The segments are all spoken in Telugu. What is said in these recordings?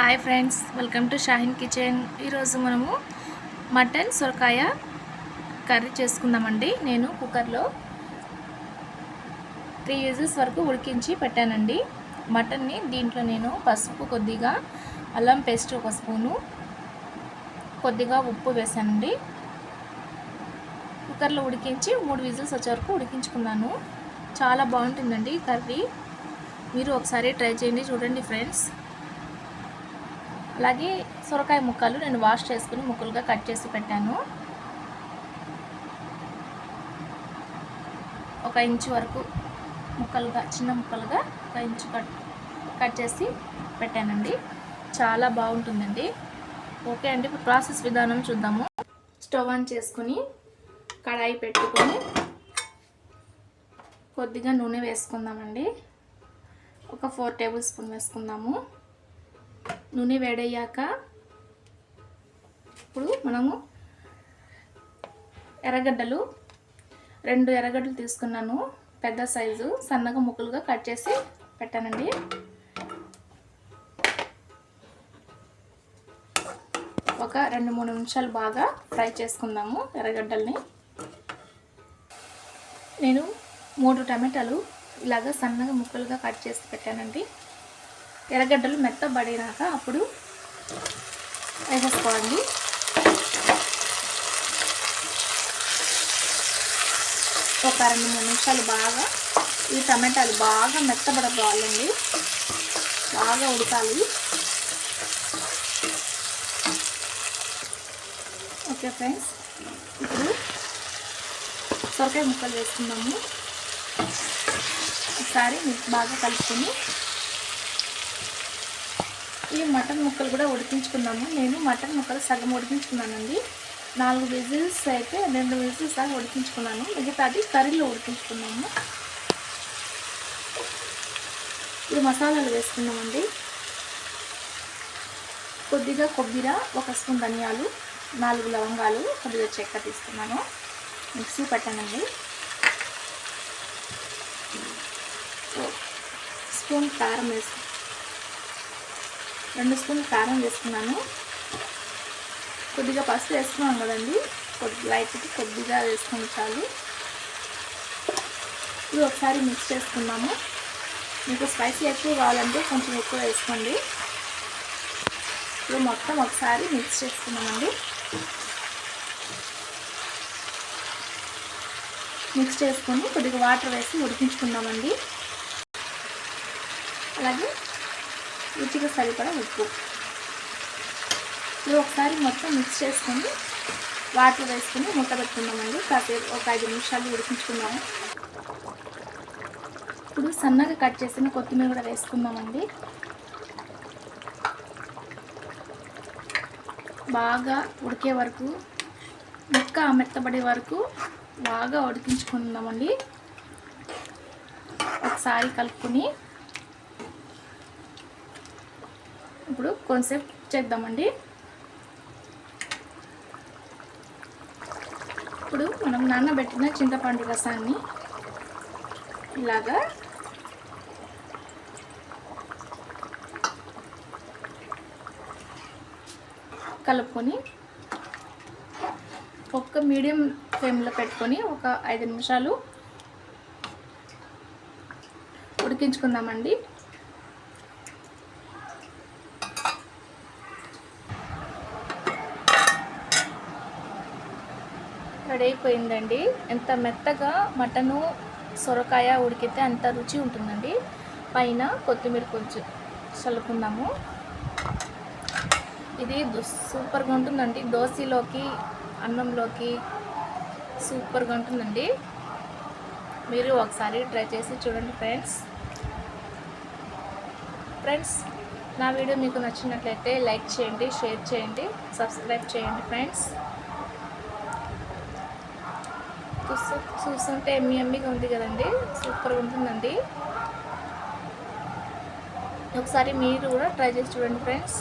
Hi friends welcome to Shahin kitchen ఈరోజు మనము మటన్ సొరకాయ కర్రీ చేసుకుందామండి. నేను కుక్కర్లో త్రీ యూజెస్ వరకు ఉడికించి పెట్టానండి. మటన్ని దీంట్లో నేను పసుపు కొద్దిగా అల్లం పేస్ట్ ఒక స్పూను కొద్దిగా ఉప్పు వేసానండి. కుక్కర్లో ఉడికించి మూడు విజిల్స్ వచ్చే వరకు ఉడికించుకున్నాను. చాలా బాగుంటుందండి కర్రీ. మీరు ఒకసారి ట్రై చేయండి చూడండి ఫ్రెండ్స్ అలాగే సొరకాయ ముక్కలు నేను వాష్ చేసుకుని ముక్కలుగా కట్ చేసి పెట్టాను. ఒక ఇంచు వరకు ముక్కలుగా చిన్న ముక్కలుగా ఒక ఇంచు కట్ కట్ చేసి పెట్టానండి. చాలా బాగుంటుందండి. ఓకే అండి ఇప్పుడు ప్రాసెస్ విధానం చూద్దాము. స్టవ్ ఆన్ చేసుకుని కడాయి పెట్టుకొని కొద్దిగా నూనె వేసుకుందామండి. ఒక ఫోర్ టేబుల్ స్పూన్ వేసుకుందాము. నూనె వేడయ్యాక ఇప్పుడు మనము ఎర్రగడ్డలు రెండు ఎర్రగడ్డలు తీసుకున్నాను పెద్ద సైజు సన్నగా ముక్కలుగా కట్ చేసి పెట్టానండి. ఒక రెండు మూడు నిమిషాలు బాగా ఫ్రై చేసుకుందాము ఎర్రగడ్డల్ని. నేను మూడు టమాటాలు ఇలాగ సన్నగా ముక్కలుగా కట్ చేసి పెట్టానండి. ఎర్రగడ్డలు మెత్తబడినాక అప్పుడు వేసేసుకోండి ఒక రెండు మూడు నిమిషాలు బాగా ఈ టమాటాలు బాగా మెత్తబడపోవాలండి బాగా ఉడకాలి. ఓకే ఫ్రెండ్స్ ఇప్పుడు సొరకాయ ముక్కలు వేసుకుందాము. ఒకసారి బాగా కలుపుకొని ఈ మటన్ ముక్కలు కూడా ఉడికించుకున్నాము నేను మటన్ ముక్కలు సగం ఉడికించుకున్నానండి. నాలుగు విజిల్స్ అయితే రెండు విజిల్స్ దాకా ఉడికించుకున్నాను. మిగతాది కర్రీలో ఉడికించుకున్నాము. ఇప్పుడు మసాలాలు వేసుకున్నామండి కొద్దిగా కొబ్బరి ఒక స్పూన్ ధనియాలు నాలుగు లవంగాలు కొద్దిగా చెక్క తీసుకున్నాను. మిక్సీ పెట్టానండి. స్పూన్ కారం వేసుకున్నాను. రెండు స్పూన్లు కారం వేసుకున్నాను. కొద్దిగా పసుపు వేసుకున్నాం కదండి. కొద్ది లైట్కి కొద్దిగా వేసుకుని చాలు. ఇది ఒకసారి మిక్స్ చేసుకున్నాము మీకు స్పైసీ ఎక్కువ కావాలంటే కొంచెం ఎక్కువ వేసుకోండి. ఇప్పుడు మొత్తం ఒకసారి మిక్స్ చేసుకున్నామండి మిక్స్ చేసుకొని కొద్దిగా వాటర్ వేసి ఉడికించుకున్నామండి అలాగే రుచిగా సరిపడా ఉప్పు. ఇది ఒకసారి మొత్తం మిక్స్ చేసుకొని వాటర్ వేసుకుని మూత పెట్టుకున్నామండి కాసేపు ఒక ఐదు నిమిషాలు ఉడికించుకున్నాము ఇప్పుడు సన్నగా కట్ చేసిన కొత్తిమీర కూడా వేసుకుందామండి. బాగా ఉడికే వరకు ముక్క మెత్తబడే వరకు బాగా ఉడికించుకుందామండి. ఒకసారి కలుపుకొని ఇప్పుడు కొంచెంసేపు చేద్దామండి. ఇప్పుడు మనం నానబెట్టిన చింతపండు రసాన్ని ఇలాగా కలుపుకొని ఒక్క మీడియం ఫ్లేమ్లో పెట్టుకొని ఒక ఐదు నిమిషాలు ఉడికించుకుందామండి. రెడీ అయిపోయిందండి ఎంత మెత్తగా మటను సొరకాయ ఉడికితే అంత రుచి ఉంటుందండి. పైన కొత్తిమీర కొంచెం చల్లుకుందాము. ఇది సూపర్గా ఉంటుందండి. దోశలోకి అన్నంలోకి సూపర్గా ఉంటుందండి. మీరు ఒకసారి ట్రై చేసి చూడండి ఫ్రెండ్స్. ఫ్రెండ్స్ నా వీడియో మీకు నచ్చినట్లయితే లైక్ చేయండి షేర్ చేయండి సబ్స్క్రైబ్ చేయండి ఫ్రెండ్స్. చూస్తుంటే ఎమ్మి ఎమ్మిగా ఉంది కదండి. సూపర్గా ఉంటుందండి. ఒకసారి మీరు కూడా ట్రై చేసి చూడండి ఫ్రెండ్స్.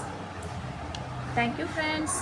Thank you friends